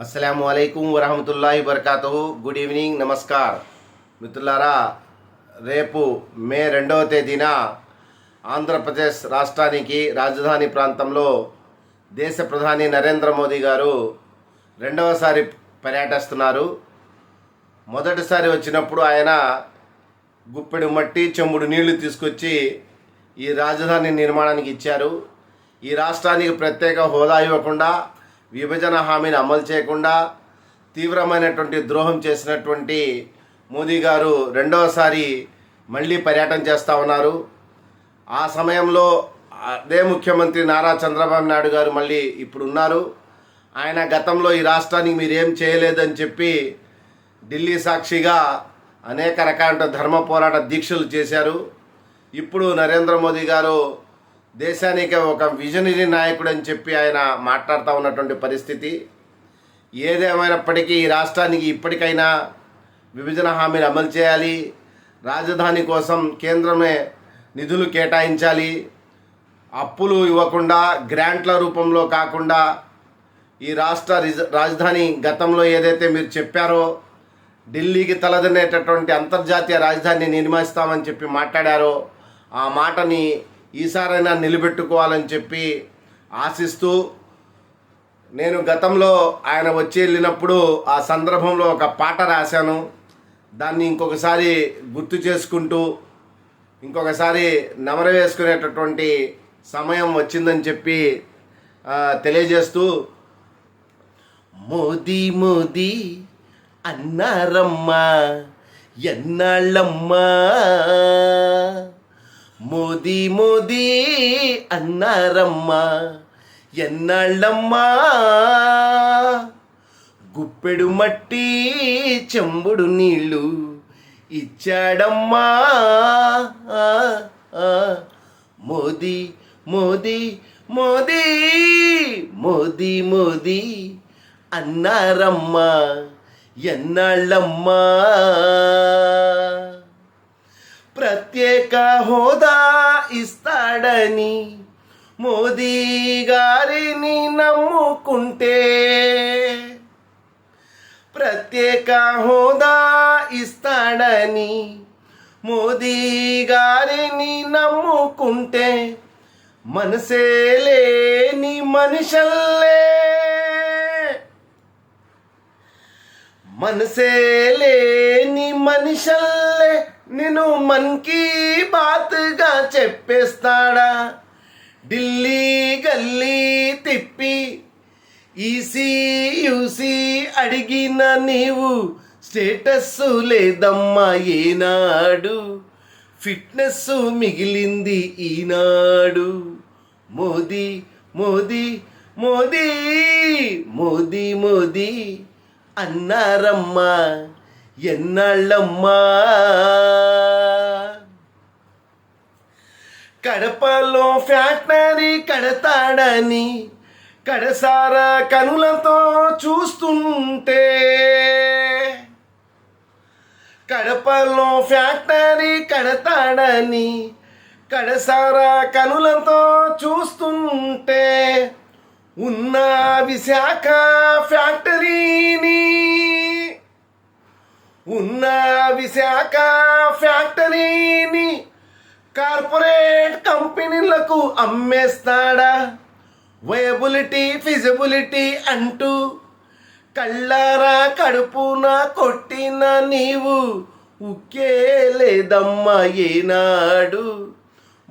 అస్సలం అయికం వరహమతుల్లాహి వరకాతూ గుడ్ ఈవినింగ్ నమస్కార్. మిత్రులారా రేపు మే రెండవ తేదీన ఆంధ్రప్రదేశ్ రాష్ట్రానికి రాజధాని ప్రాంతంలో దేశ ప్రధాని నరేంద్ర మోదీ గారు రెండవసారి పర్యటిస్తున్నారు. మొదటిసారి వచ్చినప్పుడు ఆయన గుప్పెడు మట్టి చెంబుడు నీళ్ళు తీసుకొచ్చి ఈ రాజధాని నిర్మాణానికి ఇచ్చారు. ఈ రాష్ట్రానికి ప్రత్యేక హోదా ఇవ్వకుండా విభజన హామీని అమలు చేయకుండా తీవ్రమైనటువంటి ద్రోహం చేసినటువంటి మోదీ గారు రెండవసారి మళ్ళీ పర్యటన చేస్తూ ఉన్నారు. ఆ సమయంలో అదే ముఖ్యమంత్రి నారా చంద్రబాబు నాయుడు గారు మళ్ళీ ఇప్పుడు ఉన్నారు ఆయన గతంలో ఈ రాష్ట్రానికి మీరేం చేయలేదని చెప్పి ఢిల్లీ సాక్షిగా అనేక రకాల ధర్మ పోరాట దీక్షలు చేశారు. ఇప్పుడు నరేంద్ర మోదీ గారు దేశానికి ఒక విజనరీ నాయకుడు అని చెప్పి ఆయన మాట్లాడుతూ ఉన్నటువంటి పరిస్థితి. ఏదేమైనప్పటికీ ఈ రాష్ట్రానికి ఇప్పటికైనా విభజన హామీని అమలు చేయాలి. రాజధాని కోసం కేంద్రమే నిధులు కేటాయించాలి. అప్పులు ఇవ్వకుండా గ్రాంట్ల రూపంలో కాకుండా ఈ రాష్ట్ర రిజ- రాజధాని గతంలో ఏదైతే మీరు చెప్పారో ఢిల్లీకి తలదనేటటువంటి అంతర్జాతీయ రాజధాని నిర్మిస్తామని చెప్పి మాట్లాడారో ఆ మాటని ఈసారైనా నిలబెట్టుకోవాలని చెప్పి ఆశిస్తూ నేను గతంలో ఆయన వచ్చి వెళ్ళినప్పుడు ఆ సందర్భంలో ఒక పాట రాశాను. దాన్ని ఇంకొకసారి గుర్తు చేసుకుంటూ ఇంకొకసారి నమర వేసుకునేటటువంటి సమయం వచ్చిందని చెప్పి తెలియజేస్తూ మోదీ మోదీ అన్నారమ్మా ఎన్నాళ్ళమ్మా మోదీ మోదీ అన్నారమ్మా ఎన్నాళ్ళమ్మా గుప్పెడు మట్టి చెంబుడు నీళ్ళు ఇచ్చాడమ్మా ఆ. మోదీ మోదీ మోదీ మోదీ మోదీ అన్నారమ్మా ఎన్నాళ్ళమ్మా ప్రత్యేక హోదా ఉన్నాడని మోదీ గారిని నమ్ముకుంటే ప్రత్యేక హోదా ఇస్తాడని మోదీ గారిని నమ్ముకుంటే మనసే లేని మనుషల్లే మనసే లేని మనుషల్లే నేను మన్ కీ బాత్గా చెప్పేస్తాడా? ఢిల్లీ గల్లీ తిప్పి ఈసీ యూసీ అడిగిన నీవు స్టేటస్ లేదమ్మా ఏనాడు. ఫిట్నెస్ మిగిలింది ఈనాడు. మోదీ మోదీ మోదీ మోదీ మోదీ అన్నారమ్మా. ఎన్నాళ్ళమ్మా? కడపలో ఫ్యాక్టరీ కడతాడని కడసార కనులతో చూస్తుంటే. కడపలో ఫ్యాక్టరీ కడతాడని కడసార కనులతో చూస్తుంటే. ఉన్న విశాఖ విశాఖ ఫ్యాక్టరీని కార్పొరేట్ కంపెనీలకు అమ్మేస్తాడా? వయబులిటీ ఫిజిబిలిటీ అంటూ కళ్ళారా కడుపున కొట్టిన నీవు ఉక్కే లేదమ్మా ఏనాడు.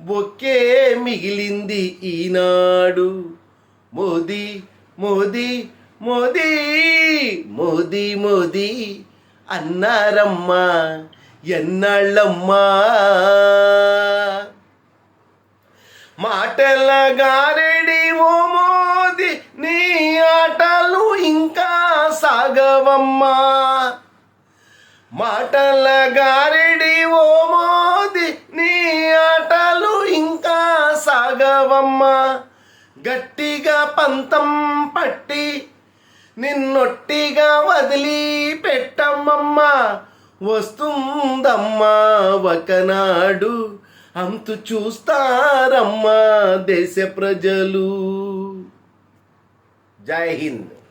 బొక్కే మిగిలింది ఈనాడు. మోదీ మోదీ మోదీ మోదీ మోదీ. అన్నారమ్మా ఎన్నాళ్ళమ్మా? మాటల గారెడి ఓ మోది నీ ఆటలు ఇంకా సాగవమ్మా. మాటల గారెడి ఓ మోది నీ ఆటలు ఇంకా సాగవమ్మా. గట్టిగా పంతం పట్టి నిన్నొట్టిగా వదిలి పెట్టమ్మమ్మా వస్తుందమ్మా ఒకనాడు. అంతు చూస్తారమ్మా దేశ ప్రజలు. జై హింద్.